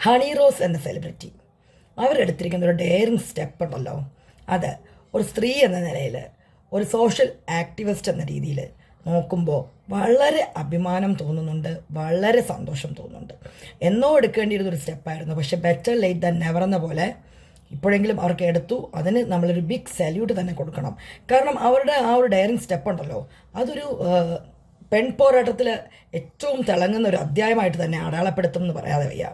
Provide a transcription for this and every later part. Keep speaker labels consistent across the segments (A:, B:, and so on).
A: Honey Rose എന്ന celebrity. അവരെടുത്തിരിക്കുന്ന ഒരു ഡെയറിങ് സ്റ്റെപ്പ് ഉണ്ടല്ലോ. അത് ഒരു സ്ത്രീ എന്ന നിലയിൽ ഒരു സോഷ്യൽ ആക്ടിവിസ്റ്റ് എന്ന രീതിയിൽ നോക്കുമ്പോൾ വളരെ അഭിമാനം തോന്നുന്നുണ്ട് വളരെ സന്തോഷം തോന്നുന്നുണ്ട്. എന്നോ എടുക്കേണ്ടിയിരുന്ന ഒരു സ്റ്റെപ്പായിരുന്നു പക്ഷേ ബെറ്റർ ലേറ്റ് ദാൻ നെവർ എന്ന പോലെ ഇപ്പോഴെങ്കിലും അവർക്ക് എടുത്തു. അതിന് നമ്മളൊരു ബിഗ് സല്യൂട്ട് തന്നെ കൊടുക്കണം. കാരണം അവരുടെ ആ ഒരു ഡയറിങ് സ്റ്റെപ്പ് ഉണ്ടല്ലോ അതൊരു പെൺ പോരാട്ടത്തിൽ ഏറ്റവും തിളങ്ങുന്ന ഒരു അധ്യായമായിട്ട് തന്നെ അടയാളപ്പെടുത്തും എന്ന് പറയാതെ വയ്യ.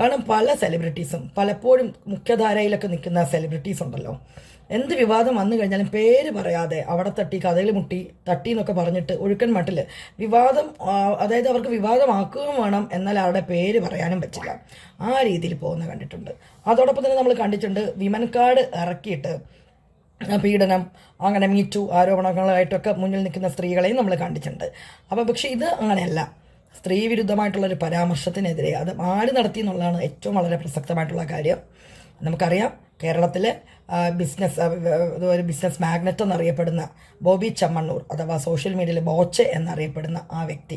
A: കാരണം പല സെലിബ്രിറ്റീസും പലപ്പോഴും മുഖ്യധാരയിലൊക്കെ നിൽക്കുന്ന സെലിബ്രിറ്റീസ് ഉണ്ടല്ലോ. എന്ത് വിവാദം വന്നു കഴിഞ്ഞാലും പേര് പറയാതെ അവിടെ തട്ടി കഥയിൽ മുട്ടി തട്ടി എന്നൊക്കെ പറഞ്ഞിട്ട് ഒഴുക്കൻ മട്ടിൽ വിവാദം അതായത് അവർക്ക് വിവാദമാക്കുകയും വേണം എന്നാൽ അവരുടെ പേര് പറയാനും പറ്റില്ല. ആ രീതിയിൽ പോകുന്ന കണ്ടിട്ടുണ്ട്. അതോടൊപ്പം തന്നെ നമ്മൾ കണ്ടിട്ടുണ്ട് വിമൻ കാർഡ് ഇറക്കിയിട്ട് പീഡനം അങ്ങനെ മീറ്റു ആരോപണങ്ങളായിട്ടൊക്കെ മുന്നിൽ നിൽക്കുന്ന സ്ത്രീകളെയും നമ്മൾ കണ്ടിട്ടുണ്ട്. അപ്പോൾ പക്ഷേ ഇത് അങ്ങനെയല്ല. സ്ത്രീ വിരുദ്ധമായിട്ടുള്ള ഒരു പരാമർശത്തിനെതിരെ അത് ആര് നടത്തി എന്നുള്ളതാണ് ഏറ്റവും വളരെ പ്രസക്തമായിട്ടുള്ള കാര്യം. നമുക്കറിയാം കേരളത്തിലെ ബിസിനസ് ഒരു ബിസിനസ് മാഗ്നറ്റ് എന്നറിയപ്പെടുന്ന ബോബി ചമ്മണ്ണൂർ അഥവാ സോഷ്യൽ മീഡിയയിൽ ബോച്ചെ എന്നറിയപ്പെടുന്ന ആ വ്യക്തി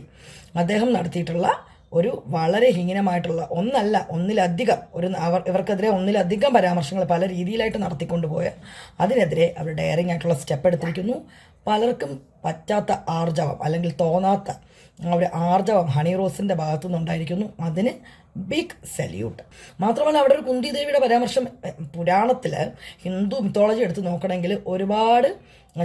A: അദ്ദേഹം നടത്തിയിട്ടുള്ള ഒരു വളരെ ഹീനമായിട്ടുള്ള ഒന്നല്ല ഒന്നിലധികം ഒരു അവർ ഇവർക്കെതിരെ ഒന്നിലധികം പരാമർശങ്ങൾ പല രീതിയിലായിട്ട് നടത്തിക്കൊണ്ടുപോയ അതിനെതിരെ അവർ ഡയറിംഗ് ആയിട്ടുള്ള സ്റ്റെപ്പ് എടുത്തിരിക്കുന്നു. പലർക്കും പറ്റാത്ത ആർജവം അല്ലെങ്കിൽ തോന്നാത്ത ഒരു ആർജവം ഹണി റോസിന്റെ ഭാഗത്തു നിന്നുണ്ടായിരിക്കുന്നു അതിന് ബിഗ് സല്യൂട്ട് മാത്രമല്ല അവിടെ ഒരു കുന്തി ദേവിയുടെ പരാമർശം പുരാണത്തിൽ ഹിന്ദു മിത്തോളജി എടുത്ത് നോക്കണമെങ്കിൽ ഒരുപാട്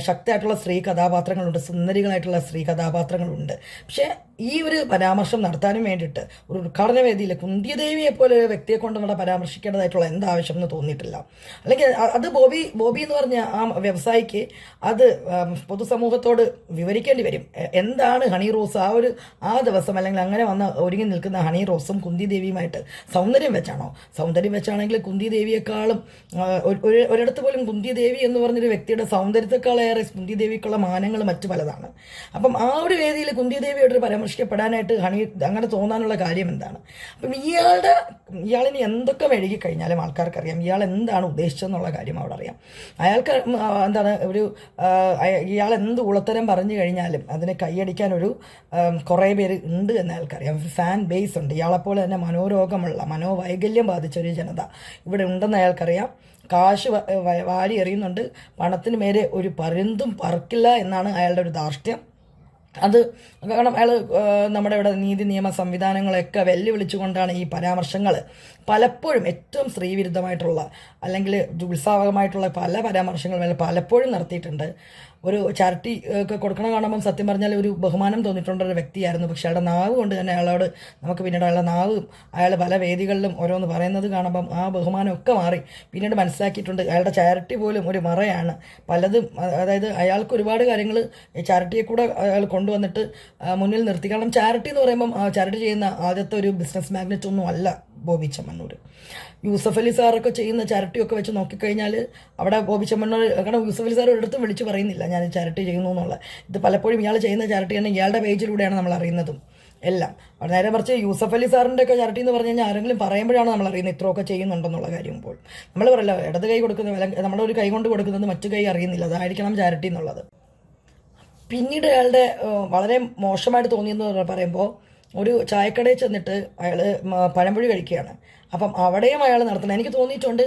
A: ശക്തിയായിട്ടുള്ള സ്ത്രീ കഥാപാത്രങ്ങളുണ്ട് സുന്ദരികളായിട്ടുള്ള സ്ത്രീ കഥാപാത്രങ്ങളുണ്ട്. പക്ഷേ ഈ ഒരു പരാമർശം നടത്താനും വേണ്ടിയിട്ട് ഒരു ഉദ്ഘാടന വേദിയിൽ കുന്തിയദേവിയെ പോലെ ഒരു വ്യക്തിയെ കൊണ്ട് ഇവിടെ പരാമർശിക്കേണ്ടതായിട്ടുള്ള എന്താവശ്യം എന്ന് തോന്നിയിട്ടില്ല. അല്ലെങ്കിൽ അത് ബോബി ബോബി എന്ന് പറഞ്ഞ ആ വ്യവസായിക്ക് അത് പൊതുസമൂഹത്തോട് വിവരിക്കേണ്ടി വരും. എന്താണ് ഹണി റോസ്? ആ ഒരു ആ ദിവസം അല്ലെങ്കിൽ അങ്ങനെ വന്ന ഒരുങ്ങി നിൽക്കുന്ന ഹണി റോസും കുന്തി ദേവിയുമായിട്ട് സൗന്ദര്യം വെച്ചാണോ? സൗന്ദര്യം വെച്ചാണെങ്കിൽ കുന്തി ദേവിയെക്കാളും ഒരു- ഒരു- ഒരിടത്ത് പോലും കുന്തി ദേവി എന്ന് പറഞ്ഞൊരു വ്യക്തിയുടെ സൗന്ദര്യത്തെക്കാളേറെ കുന്തി ദേവിക്കുള്ള മാനങ്ങൾ മറ്റു പലതാണ്. അപ്പം ആ ഒരു വേദിയിൽ കുന്തി ദേവിയോട് പരാമർശിക്കപ്പെടാനായിട്ട് ഹണി അങ്ങനെ തോന്നാനുള്ള കാര്യം എന്താണ്? അപ്പം ഇയാളുടെ ഇയാളിനി എന്തൊക്കെ മെഴുകി കഴിഞ്ഞാലും ആൾക്കാർക്കറിയാം ഇയാൾ എന്താണ് ഉദ്ദേശിച്ചതെന്നുള്ള കാര്യം അവിടെ അറിയാം അയാൾക്ക് എന്താണ് ഒരു ഇയാൾ എന്ത് ഉളത്തരം പറഞ്ഞു കഴിഞ്ഞാലും അതിനെ കൈയടിക്കാൻ ഒരു കുറേ പേര് ഉണ്ട് എന്ന് അയാൾക്കറിയാം. ഫാൻ ബേസ് ഉണ്ട്. ഇയാളെപ്പോലെ തന്നെ മനോരോഗമുള്ള മനോവൈകല്യം ബാധിച്ച ഒരു ജനത ഇവിടെ ഉണ്ടെന്ന് അയാൾക്കറിയാം. കാശ് വാരി എറിയുന്നുണ്ട്. പണത്തിന് മേലെ ഒരു പരുന്തും പറക്കില്ല എന്നാണ് അയാളുടെ ഒരു ധാർഷ്ട്യം. അത് കാരണം അയാൾ നമ്മുടെ ഇവിടെ നീതി നിയമ സംവിധാനങ്ങളെയൊക്കെ വെല്ലുവിളിച്ചുകൊണ്ടാണ് ഈ പരാമർശങ്ങൾ പലപ്പോഴും ഏറ്റവും സ്ത്രീവിരുദ്ധമായിട്ടുള്ള അല്ലെങ്കിൽ ഉത്സാഹമായിട്ടുള്ള പല പരാമർശങ്ങളും പലപ്പോഴും നടത്തിയിട്ടുണ്ട്. ഒരു ചാരിറ്റി ഒക്കെ കൊടുക്കണം കാണുമ്പം സത്യം പറഞ്ഞാൽ ഒരു ബഹുമാനം തോന്നിയിട്ടുള്ള ഒരു വ്യക്തിയായിരുന്നു. പക്ഷേ അയാളുടെ നാവ് കൊണ്ട് തന്നെ അയാളോട് നമുക്ക് പിന്നീട് അയാളുടെ നാവും അയാൾ പല വേദികളിലും ഓരോന്ന് പറയുന്നത് കാണുമ്പം ആ ബഹുമാനമൊക്കെ മാറി. പിന്നീട് മനസ്സിലാക്കിയിട്ടുണ്ട് അയാളുടെ ചാരിറ്റി പോലും ഒരു മറയാണ്. പലതും അതായത് അയാൾക്ക് ഒരുപാട് കാര്യങ്ങൾ ചാരിറ്റിയെ കൂടെ അയാൾ കൊണ്ടുവന്നിട്ട് മുന്നിൽ നിർത്തി. കാരണം ചാരിറ്റി എന്ന് പറയുമ്പം ചാരിറ്റി ചെയ്യുന്ന ആദ്യത്തെ ഒരു ബിസിനസ് മാഗ്നറ്റ് ഒന്നും അല്ല. ബോബി യൂസഫ് അലി സാറൊക്കെ ചെയ്യുന്ന ചാരിറ്റി ഒക്കെ വെച്ച് നോക്കിക്കഴിഞ്ഞാൽ അവിടെ ബോബി കാരണം യൂസഫ് അലി സാർ ഒരിടത്തും വിളിച്ച് പറയുന്നില്ല ഞാൻ ചാരിറ്റി ചെയ്യുന്നു എന്നുള്ള. ഇത് പലപ്പോഴും ഇയാൾ ചെയ്യുന്ന ചാരിറ്റി തന്നെ ഇയാളുടെ പേജിലൂടെയാണ് നമ്മൾ അറിയുന്നതും എല്ലാം. അവിടെ നേരെ മറിച്ച് യൂസഫ് അലി സാറിന്റെ ഒക്കെ ചാരിറ്റി എന്ന് പറഞ്ഞു കഴിഞ്ഞാൽ ആരെങ്കിലും പറയുമ്പോഴാണ് നമ്മൾ അറിയുന്നത് ഇത്രയൊക്കെ ചെയ്യുന്നുണ്ടെന്നുള്ള കാര്യം ഇപ്പോൾ. നമ്മൾ പറയില്ല ഇടത് കൈ കൊടുക്കുന്ന നമ്മുടെ ഒരു കൈ കൊണ്ട് കൊടുക്കുന്നത് മറ്റു കൈ അറിയുന്നില്ല അതായിരിക്കണം ചാരിറ്റി എന്നുള്ളത്. പിന്നീട് അയാളുടെ വളരെ മോശമായിട്ട് തോന്നിയെന്ന് പറയുമ്പോൾ ഒരു ചായക്കടയിൽ ചെന്നിട്ട് അയാൾ പഴംപൊഴി കഴിക്കുകയാണ്. അപ്പം അവിടെയും അയാൾ നടത്തണം എനിക്ക് തോന്നിയിട്ടുണ്ട്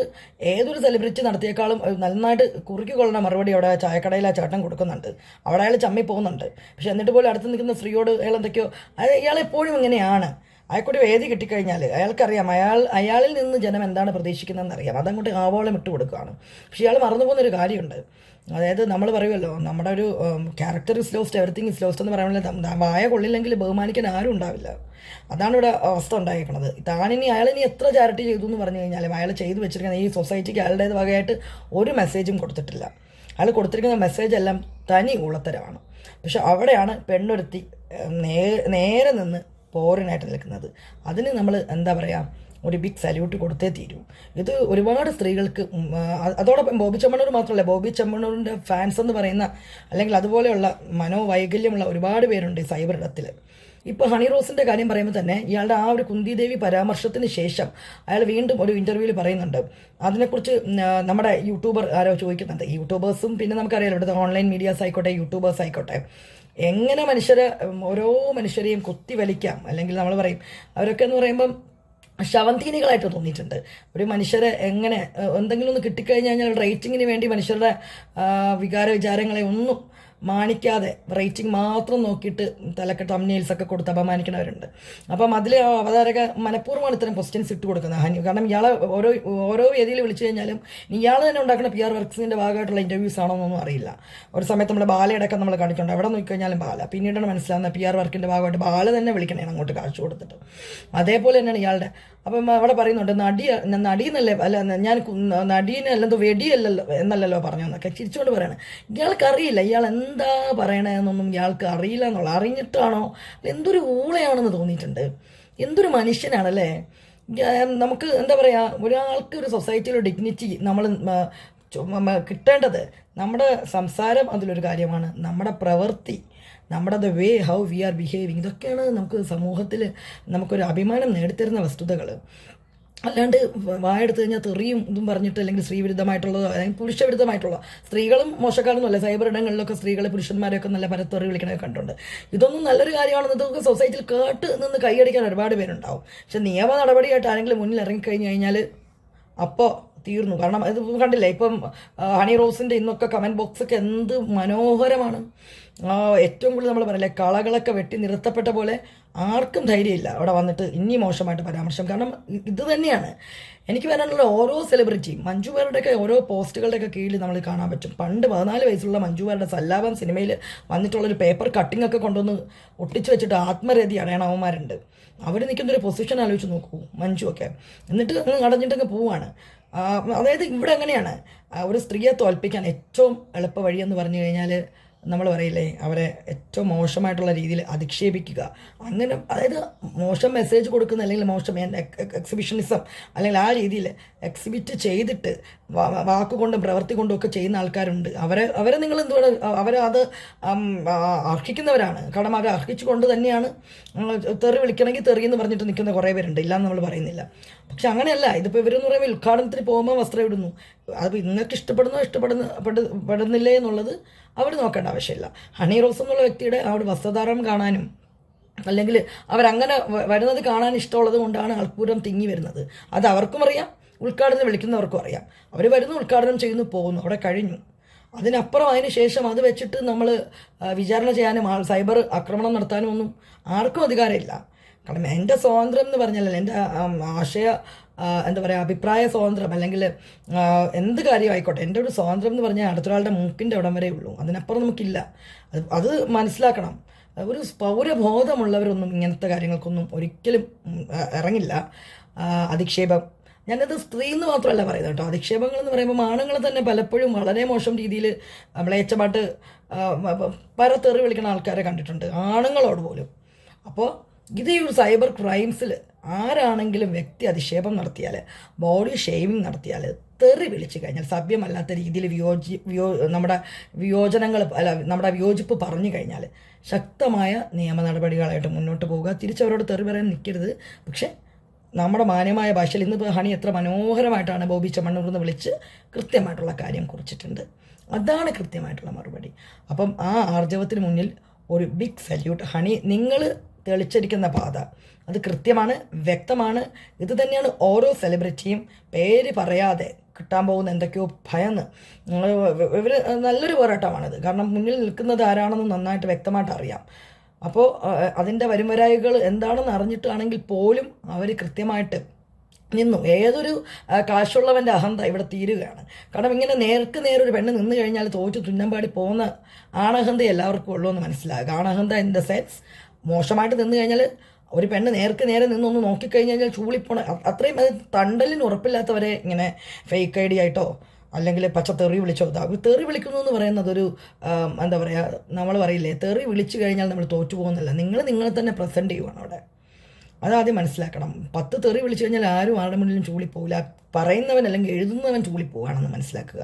A: ഏതൊരു സെലിബ്രിറ്റി നടത്തിയേക്കാളും നന്നായിട്ട് കുറുക്കി കൊള്ളണ മറുപടി അവിടെ ചായക്കടയിൽ ആ ചേട്ടൻ കൊടുക്കുന്നുണ്ട്. അവിടെ അയാൾ ചമ്മി പോകുന്നുണ്ട് പക്ഷെ എന്നിട്ട് പോലും അടുത്ത് നിൽക്കുന്ന സ്ത്രീയോട് അയാൾ എന്തൊക്കെയോ അയാൾ എപ്പോഴും ഇങ്ങനെയാണ്. അയാൾക്കൊരു വേദി കിട്ടിക്കഴിഞ്ഞാൽ അയാൾക്കറിയാം അയാൾ അയാളിൽ നിന്ന് ജനം എന്താണ് പ്രതീക്ഷിക്കുന്നതെന്ന് അറിയാം. അതങ്ങോട്ട് ആവോളം ഇട്ട് കൊടുക്കുകയാണ്. പക്ഷേ ഇയാൾ മറന്നു പോകുന്നൊരു കാര്യമുണ്ട്. അതായത് നമ്മൾ പറയുമല്ലോ നമ്മുടെ ഒരു character is lost everything is lost എന്ന് പറയുമ്പോൾ വായ കൊള്ളില്ലെങ്കിൽ ബഹുമാനിക്കാൻ ആരും ഉണ്ടാവില്ല. അതാണ് ഇവിടെ അവസ്ഥ ഉണ്ടായിരിക്കുന്നത് താനിനി അയാളിനി എത്ര ചാരിറ്റി ചെയ്തു എന്ന് പറഞ്ഞു കഴിഞ്ഞാലും അയാൾ ചെയ്തു വെച്ചിരിക്കുന്ന ഈ സൊസൈറ്റിക്ക് അയാളുടേത് വകയായിട്ട് ഒരു മെസ്സേജും കൊടുത്തിട്ടില്ല. അയാൾ കൊടുത്തിരിക്കുന്ന മെസ്സേജ് എല്ലാം തനി ഉളത്തരമാണ് പക്ഷെ അവിടെയാണ് പെണ്ണൊരുത്തി നേരെ നിന്ന് പോറിനായിട്ട് നിൽക്കുന്നത്. അതിന് നമ്മൾ എന്താ പറയുക ഒരു ബിഗ് സല്യൂട്ട് കൊടുത്തേ തീരൂ. ഇത് ഒരുപാട് സ്ത്രീകൾക്ക് അതോടൊപ്പം ബോബി ചെമ്മണ്ണൂർ മാത്രമല്ല ബോബി ചെമ്മണ്ണൂരിന്റെ ഫാൻസ് എന്ന് പറയുന്ന അല്ലെങ്കിൽ അതുപോലെയുള്ള മനോവൈകല്യമുള്ള ഒരുപാട് പേരുണ്ട് സൈബർ ഇടത്തിൽ ഇപ്പോൾ ഹണി റോസിന്റെ കാര്യം പറയുമ്പോൾ തന്നെ ഇയാളുടെ ആ ഒരു കുന്തിദേവി പരാമർശത്തിന് ശേഷം അയാൾ വീണ്ടും ഒരു ഇന്റർവ്യൂവിൽ പറയുന്നുണ്ട്. അതിനെക്കുറിച്ച് നമ്മുടെ യൂട്യൂബർ ആരോ ചോദിക്കുന്നുണ്ട്. യൂട്യൂബേഴ്സും പിന്നെ നമുക്കറിയാലോ ഇവിടുത്തെ ഓൺലൈൻ മീഡിയാസ് ആയിക്കോട്ടെ യൂട്യൂബേഴ്സ് ആയിക്കോട്ടെ. എങ്ങനെ മനുഷ്യരെ ഓരോ മനുഷ്യരെയും കുത്തി വലിക്കാം. അല്ലെങ്കിൽ നമ്മൾ പറയും അവരൊക്കെ എന്ന് പറയുമ്പം ശവന്തീനികളായിട്ട് തോന്നിയിട്ടുണ്ട്. ഒരു മനുഷ്യരെ എങ്ങനെ എന്തെങ്കിലും ഒന്ന് കിട്ടിക്കഴിഞ്ഞ് കഴിഞ്ഞാൽ റേറ്റിങ്ങിന് വേണ്ടി മനുഷ്യരുടെ വികാര വിചാരങ്ങളെ ഒന്നും മാനിക്കാതെ റേറ്റിംഗ് മാത്രം നോക്കിയിട്ട് തലക്കെട്ട് തമ്നെയിൽസ് ഒക്കെ കൊടുത്ത് അപമാനിക്കുന്നവരുണ്ട്. അപ്പം അതിൽ അവതാരക മനഃപൂർവമാണ് ഇത്തരം ക്വസ്റ്റ്യൻസ് ഇട്ട് കൊടുക്കുന്നത്. ഹനി കാരണം ഇയാളെ ഓരോ ഓരോ വേദിയിൽ വിളിച്ചു കഴിഞ്ഞാലും ഇയാൾ തന്നെ ഉണ്ടാക്കുന്ന പി ആർ വർക്ക്സിന്റെ ഭാഗമായിട്ടുള്ള ഇന്റർവ്യൂസ് ആണോ എന്നൊന്നും അറിയില്ല. ഒരു സമയത്ത് നമ്മൾ ബാലയടക്കം നമ്മൾ കാണിക്കുന്നുണ്ട്. എവിടെ നോക്കിക്കഴിഞ്ഞാലും ബാല. പിന്നീടാണ് മനസ്സിലാവുന്നത് പി ആർ വർക്കിന്റെ ഭാഗമായിട്ട് ബാല തന്നെ വിളിക്കണേ അങ്ങോട്ട് കാഴ്ച കൊടുത്തിട്ട്. അതേപോലെ തന്നെയാണ് ഇയാളുടെ അപ്പം അവിടെ പറയുന്നുണ്ട് നടി നടിയെന്നല്ലേ അല്ല ഞാൻ അല്ലെന്തോ വെടിയല്ലല്ലോ എന്നല്ലല്ലോ പറഞ്ഞു എന്നൊക്കെ ചിരിച്ചുകൊണ്ട് ഇയാൾക്ക് അറിയില്ല ഇയാൾ എന്താ പറയണതെന്നൊന്നും ഇയാൾക്ക് അറിയില്ല എന്നുള്ള അറിഞ്ഞിട്ടാണോ? എന്തൊരു ഊളയാണെന്ന് തോന്നിയിട്ടുണ്ട്. എന്തൊരു മനുഷ്യനാണല്ലേ? നമുക്ക് എന്താ പറയുക ഒരാൾക്ക് ഒരു സൊസൈറ്റിയിലെ ഡിഗ്നിറ്റി നമ്മൾ കിട്ടേണ്ടത് നമ്മുടെ സംസാരം അതിലൊരു കാര്യമാണ്. നമ്മുടെ പ്രവൃത്തി. നമ്മുടെ the way how we are behaving ഇതൊക്കെയാണ് നമുക്ക് സമൂഹത്തിൽ നമുക്കൊരു അഭിമാനം നേടിത്തരുന്ന വസ്തുതകൾ അല്ലാണ്ട് വായെടുത്ത് കഴിഞ്ഞാൽ തെറിയും ഇതും പറഞ്ഞിട്ട് അല്ലെങ്കിൽ സ്ത്രീവിരുദ്ധമായിട്ടുള്ളതോ അല്ലെങ്കിൽ പുരുഷവിരുദ്ധമായിട്ടുള്ള സ്ത്രീകളും മോശക്കാരൊന്നുമല്ല സൈബർ ഇടങ്ങളിലൊക്കെ സ്ത്രീകളെ പുരുഷന്മാരെയൊക്കെ നല്ല പരത്തെറി വിളിക്കണമൊക്കെ കണ്ടുണ്ട്. ഇതൊന്നും നല്ലൊരു കാര്യമാണെന്ന് ഇതൊക്കെ സൊസൈറ്റിയിൽ കേട്ട് നിന്ന് കൈയടിക്കാൻ ഒരുപാട് പേരുണ്ടാവും. പക്ഷെ നിയമ നടപടിയായിട്ട് ആരെങ്കിലും മുന്നിൽ ഇറങ്ങിക്കഴിഞ്ഞ് കഴിഞ്ഞാൽ അപ്പോൾ തീർന്നു. കാരണം ഇത് കണ്ടില്ല ഇപ്പം ഹണി റോസിന്റെ ഇന്നൊക്കെ കമന്റ് ബോക്സൊക്കെ എന്ത് മനോഹരമാണ്. ഏറ്റവും കൂടുതൽ നമ്മൾ പറയില്ലേ കളകളൊക്കെ വെട്ടി നിർത്തപ്പെട്ട പോലെ ആർക്കും ധൈര്യമില്ല അവിടെ വന്നിട്ട് ഇനി മോശമായിട്ട് പരാമർശം. കാരണം ഇത് തന്നെയാണ്. എനിക്ക് വരാനുള്ള ഓരോ സെലിബ്രിറ്റിയും മഞ്ജു വാര്യരുടെയൊക്കെ ഓരോ പോസ്റ്റുകളുടെയൊക്കെ കീഴിൽ നമ്മൾ കാണാൻ പറ്റും. പണ്ട് പതിനാല് വയസ്സുള്ള മഞ്ജു വാര്യരുടെ സല്ലാപം സിനിമയിൽ വന്നിട്ടുള്ളൊരു പേപ്പർ കട്ടിംഗ് ഒക്കെ കൊണ്ടുവന്ന് ഒട്ടിച്ചു വെച്ചിട്ട് ആത്മരതി അടയണവന്മാരുണ്ട് അവർ നിൽക്കുന്നൊരു പൊസിഷൻ ആലോചിച്ച് നോക്കൂ മഞ്ജു ഒക്കെ. എന്നിട്ട് അങ്ങ് അടഞ്ഞിട്ടങ്ങ് പോവാണ്. അതായത് ഇവിടെ എങ്ങനെയാണ് ഒരു സ്ത്രീയെ തോൽപ്പിക്കാൻ ഏറ്റവും എളുപ്പ വഴിയെന്ന് പറഞ്ഞു കഴിഞ്ഞാൽ നമ്മൾ പറയില്ലേ അവരെ ഏറ്റവും മോശമായിട്ടുള്ള രീതിയിൽ അധിക്ഷേപിക്കുക. അങ്ങനെ അതായത് മോശം മെസ്സേജ് കൊടുക്കുന്ന അല്ലെങ്കിൽ മോശം എക്സിബിഷനിസം അല്ലെങ്കിൽ ആ രീതിയിൽ എക്സിബിറ്റ് ചെയ്തിട്ട് വാക്കുകൊണ്ടും പ്രവൃത്തി കൊണ്ടും ഒക്കെ ചെയ്യുന്ന ആൾക്കാരുണ്ട്. അവരെ അവരെ നിങ്ങൾ എന്തുകൊണ്ട് അവരെ അത് അർഹിക്കുന്നവരാണ്. കാരണം അവർ അർഹിച്ചുകൊണ്ട് തന്നെയാണ് തെറി വിളിക്കണമെങ്കിൽ തെറി എന്ന് പറഞ്ഞിട്ട് നിൽക്കുന്ന കുറേ പേരുണ്ട്. ഇല്ലയെന്ന് നമ്മൾ പറയുന്നില്ല. പക്ഷെ അങ്ങനെയല്ല. ഇതിപ്പോൾ ഇവരെന്ന് പറയുമ്പോൾ ഉദ്ഘാടനത്തിന് പോകുമ്പോൾ വസ്ത്രം ഇടുന്നു. അത് നിങ്ങൾക്ക് ഇഷ്ടപ്പെടുന്നോ ഇഷ്ടപ്പെടുന്ന പെട- പെടുന്നില്ലേ എന്നുള്ളത് അവർ നോക്കേണ്ട ആവശ്യമില്ല. ഹണി റോസ് എന്നുള്ള വ്യക്തിയുടെ അവിടെ വസ്ത്രധാരണം കാണാനും അല്ലെങ്കിൽ അവരങ്ങനെ വരുന്നത് കാണാൻ ഇഷ്ടമുള്ളത് കൊണ്ടാണ് ആൾക്കൂരം തിങ്ങി വരുന്നത്. അത് അവർക്കും അറിയാം ഉദ്ഘാടനം വിളിക്കുന്നവർക്കും അറിയാം. അവർ വരുന്നു ഉദ്ഘാടനം ചെയ്യുന്നു പോകുന്നു അവിടെ കഴിഞ്ഞു. അതിനപ്പുറം അതിന് ശേഷം അത് വെച്ചിട്ട് നമ്മൾ വിചാരണ ചെയ്യാനും ആൾ സൈബർ ആക്രമണം നടത്താനും ഒന്നും ആർക്കും അധികാരമില്ല. കാരണം എന്റെ സ്വാതന്ത്ര്യം എന്ന് പറഞ്ഞാൽ എന്റെ ആശയ എന്താ പറയുക അഭിപ്രായ സ്വാതന്ത്ര്യം അല്ലെങ്കിൽ എന്ത് കാര്യമായിക്കോട്ടെ എന്റെ ഒരു സ്വാതന്ത്ര്യം എന്ന് പറഞ്ഞാൽ അടുത്തൊരാളുടെ മൂക്കിന്റെ ഇടം വരെ ഉള്ളൂ. അതിനപ്പുറം നമുക്കില്ല. അത് അത് മനസ്സിലാക്കണം. ഒരു പൗരബോധമുള്ളവരൊന്നും ഇങ്ങനത്തെ കാര്യങ്ങൾക്കൊന്നും ഒരിക്കലും ഇറങ്ങില്ല. അധിക്ഷേപം. ഞാനത് സ്ത്രീ എന്ന് മാത്രമല്ല പറയുന്നത് കേട്ടോ. അധിക്ഷേപങ്ങൾ എന്ന് പറയുമ്പോൾ ആണുങ്ങൾ തന്നെ പലപ്പോഴും വളരെ മോശം രീതിയിൽ മ്ലേച്ഛമായിട്ട് പരത്തേറി വിളിക്കുന്ന ആൾക്കാരെ കണ്ടിട്ടുണ്ട്. ആണുങ്ങളോട് പോലും. അപ്പോൾ ഇത് ഈ ഒരു സൈബർ ക്രൈംസിൽ ആരാണെങ്കിലും വ്യക്തി അധിക്ഷേപം നടത്തിയാൽ ബോഡി ഷേവിങ് നടത്തിയാൽ തെറി വിളിച്ചു കഴിഞ്ഞാൽ സഭ്യമല്ലാത്ത രീതിയിൽ വിയോജി വിയോ നമ്മുടെ വിയോജനങ്ങൾ അല്ല നമ്മുടെ വിയോജിപ്പ് പറഞ്ഞു കഴിഞ്ഞാൽ ശക്തമായ നിയമ നടപടികളായിട്ട് മുന്നോട്ട് പോവുക. തിരിച്ചവരോട് തെറി പറയാൻ നിൽക്കരുത്. പക്ഷേ നമ്മുടെ മാന്യമായ ഭാഷയിൽ ഇന്ന് ഹണി എത്ര മനോഹരമായിട്ടാണ് ബോബി ചെമ്മണ്ണൂർന്ന് വിളിച്ച് കൃത്യമായിട്ടുള്ള കാര്യം കുറിച്ചിട്ടുണ്ട്. അതാണ് കൃത്യമായിട്ടുള്ള മറുപടി. അപ്പം ആ ആർജവത്തിന് മുന്നിൽ ഒരു ബിഗ് സല്യൂട്ട് ഹണി നിങ്ങൾ തെളിച്ചിരിക്കുന്ന പാത. അത് കൃത്യമാണ് വ്യക്തമാണ്. ഇത് തന്നെയാണ് ഓരോ സെലിബ്രിറ്റിയും പേര് പറയാതെ കിട്ടാൻ പോകുന്ന എന്തൊക്കെയോ ഭയന്ന്. ഇവർ നല്ലൊരു പോരാട്ടമാണിത്. കാരണം മുന്നിൽ നിൽക്കുന്നത് ആരാണെന്ന് നന്നായിട്ട് വ്യക്തമായിട്ട് അറിയാം. അപ്പോൾ അതിന്റെ വരുംവരായികൾ എന്താണെന്ന് അറിഞ്ഞിട്ടാണെങ്കിൽ പോലും അവർ കൃത്യമായിട്ട് നിന്നു. ഏതൊരു കാശുള്ളവന്റെ അഹന്ത ഇവിടെ തീരുകയാണ്. കാരണം ഇങ്ങനെ നേർക്ക് നേരൊരു പെണ്ണ് നിന്ന് കഴിഞ്ഞാൽ തോറ്റു തുന്നമ്പാടി പോകുന്ന ആണഹന്ത എല്ലാവർക്കും ഉള്ളൂ എന്ന് മനസ്സിലാകുക ആണഹന്ത ഇൻ ദ സെൻസ് മോശമായിട്ട് നിന്ന് കഴിഞ്ഞാൽ ഒരു പെണ്ണ് നേർക്ക് നേരെ നിന്നൊന്ന് നോക്കിക്കഴിഞ്ഞ് കഴിഞ്ഞാൽ ചൂളിപ്പോണ അത്രയും അത് തണ്ടലിന് ഉറപ്പില്ലാത്തവരെ ഇങ്ങനെ ഫേക്ക് ഐ ഡി ആയിട്ടോ അല്ലെങ്കിൽ പച്ച തെറി വിളിച്ചോ തെറി വിളിക്കുന്നു എന്ന് പറയുന്നത് ഒരു എന്താ പറയുക നമ്മൾ പറയില്ലേ തെറി വിളിച്ചു കഴിഞ്ഞാൽ നമ്മൾ തോറ്റു പോകുന്നില്ല നിങ്ങൾ നിങ്ങളെ തന്നെ പ്രസന്റ് ചെയ്യുവാണ് അവിടെ. അതാദ്യം മനസ്സിലാക്കണം. പത്ത് തെറി വിളിച്ചു കഴിഞ്ഞാൽ ആരും ആരുടെ മുന്നിലും ചൂളിപ്പോവില്ല. പറയുന്നവൻ അല്ലെങ്കിൽ എഴുതുന്നവൻ ചൂളിപ്പോവാണെന്ന് മനസ്സിലാക്കുക.